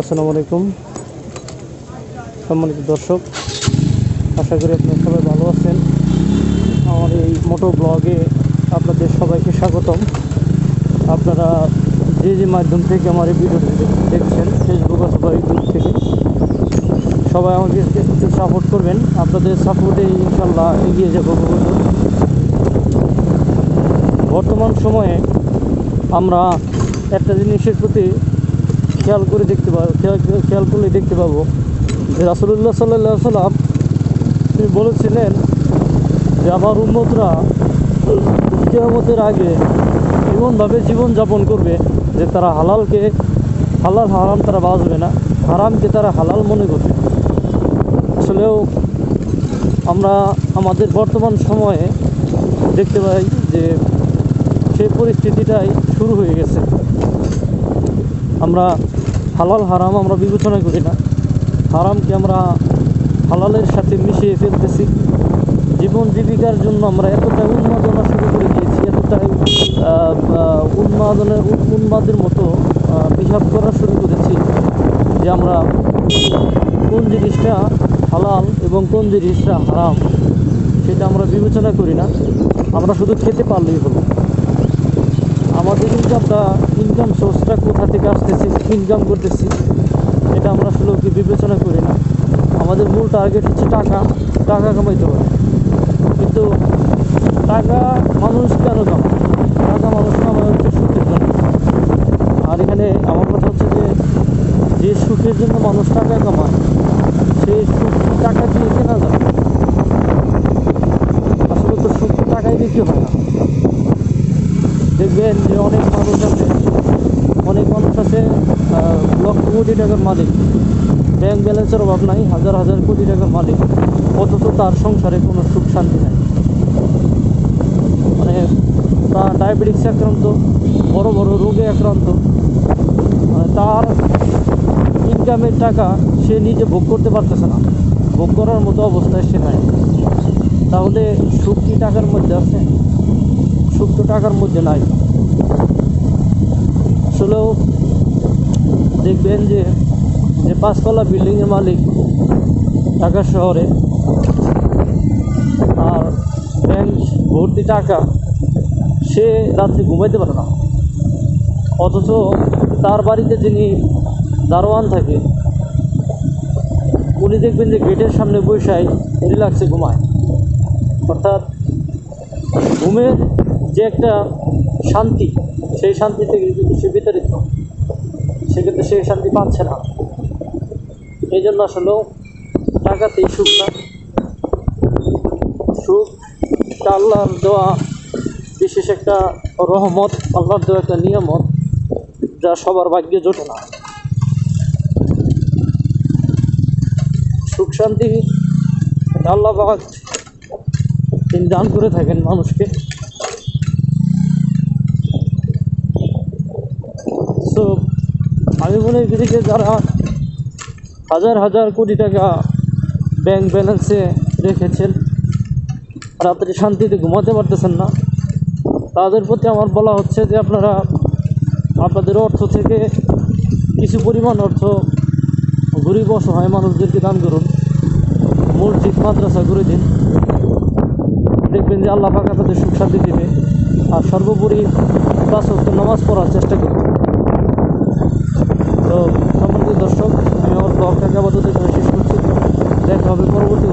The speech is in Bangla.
আসসালামু আলাইকুম। সম্মানিত দর্শক, আশা করি আপনারা সবাই ভালো আছেন। আমার এই মোটো ব্লগে আপনাদের সবাইকে স্বাগতম। আপনারা যে যে মাধ্যম থেকে আমার এই ভিডিওটি দেখছেন ফেসবুক অথবা ইউটিউব থেকে, সবাই আমাকে একটু সাপোর্ট করবেন। আপনাদের সাপোর্টে ইনশাল্লাহ এগিয়ে যাব বর্তমান সময়ে আমরা একটা জিনিসের প্রতি খেয়াল করে দেখতে পাবো খেয়াল করলে দেখতে পাবো। যে রাসুলুল্লাহ সাল্লাহ সাল্লাম তিনি বলেছিলেন যে, আমার উন্মতরা কেয়ামতের আগে এমনভাবে জীবনযাপন করবে যে তারা হালালকে, হালাল হারাম তারা বাঁচবে না, হারামকে তারা হালাল মনে করবে। আসলেও আমরা আমাদের বর্তমান সময়ে দেখতে পাই যে সেই পরিস্থিতিটাই শুরু হয়ে গেছে। আমরা হালাল হারাম আমরা বিবেচনা করি না। হারামকে আমরা হালালের সাথে মিশিয়ে ফেলতেছি। জীবন জীবিকার জন্য আমরা এতটাই উন্মাদনা শুরু করে দিয়েছি এতটাই উন্মাদনের, উন্মাদের মতো বিহাব করা শুরু করেছি যে আমরা কোন জিনিসটা হালাল এবং কোন জিনিসটা হারাম সেটা আমরা বিবেচনা করি না। আমরা শুধু খেতে পারলেই হলো। আমাদের ইনকামটা ইনকাম সোর্সটা কোথা থেকে আসতেছে ইনকাম করতেছি, এটা আমরা আসলে বিবেচনা করি না। আমাদের মূল টার্গেট হচ্ছে টাকা টাকা কামাইতে হবে। কিন্তু টাকা মানুষ কেন কামায়? টাকা মানুষ কামায় হচ্ছে সুখের জন্য। আর এখানে আমার কথা হচ্ছে যে যে সুখের জন্য মানুষ টাকা কামায় সেই সুখ টাকা দিয়ে কেনা যাবে আসলে তো সুখ টাকায় বিক্রি হয় না। দেখবেন যে অনেক মানুষ আছে, অনেক মানুষ আছে লক্ষ কোটি টাকার মালিক। ব্যাংক ব্যালেন্সের অভাব নাই, হাজার হাজার কোটি টাকার মালিক। অথচ তার সংসারে কোনো সুখ শান্তি নাই। মানে তার ডায়াবেটিক্স আক্রান্ত, বড় বড় রোগে আক্রান্ত। মানে তার ইনকামের টাকা সে নিজে ভোগ করতে পারতেছে না। ভোগ করার মতো অবস্থায় সে নাই। তাহলে সুখ কি টাকার মধ্যে আছে? সুখ তো টাকার মধ্যে নাই। আসলেও দেখবেন যে যে পাঁচতলা বিল্ডিংয়ের মালিক ঢাকা শহরে, আর ব্যাংক ভর্তি টাকা সে রাত্রে ঘুমাইতে পারে না। অথচ তার বাড়িতে যিনি দারোয়ান থাকে, উনি দেখবেন যে গেটের সামনে বৈশাই রিল্যাক্সে ঘুমায়। অর্থাৎ ঘুমের যে একটা শান্তি, সেই শান্তি থেকে কিন্তু সে বিতাড়িত, সেক্ষেত্রে সেই শান্তি পাচ্ছে না। এই জন্য আসলে টাকাতেই সুখ না। সুখ আল্লাহর দেওয়া বিশেষ একটা রহমত, আল্লাহর দেওয়া একটা নিয়ামত, যা সবার ভাগ্যে জোটে না। সুখ, শান্তি, আল্লাহ তিনি দান করে থাকেন মানুষকে। তো আমি মনে করি যে যারা হাজার হাজার কোটি টাকা ব্যাংক ব্যালেন্সে রেখেছেন রাত্রে শান্তিতে ঘুমাতে পারতেছেন না। তাদের প্রতি আমার বলা হচ্ছে যে আপনারা আপনাদের অর্থ থেকে কিছু পরিমাণ অর্থ গরিব অসহায় মানুষদেরকে দান করুন। মসজিদ, মাদ্রাসা করে দিন। দেখবেন যে আল্লাহ পাক আপনাদের সুখ শান্তি দিবে। আর সর্বোপরি পাঁচ নামাজ পড়ার চেষ্টা করুন। তো সম্মানিত দর্শক আমি আমার ব্লগটাকে আপাতত শেষ করছি। দেখা হবে পরবর্তী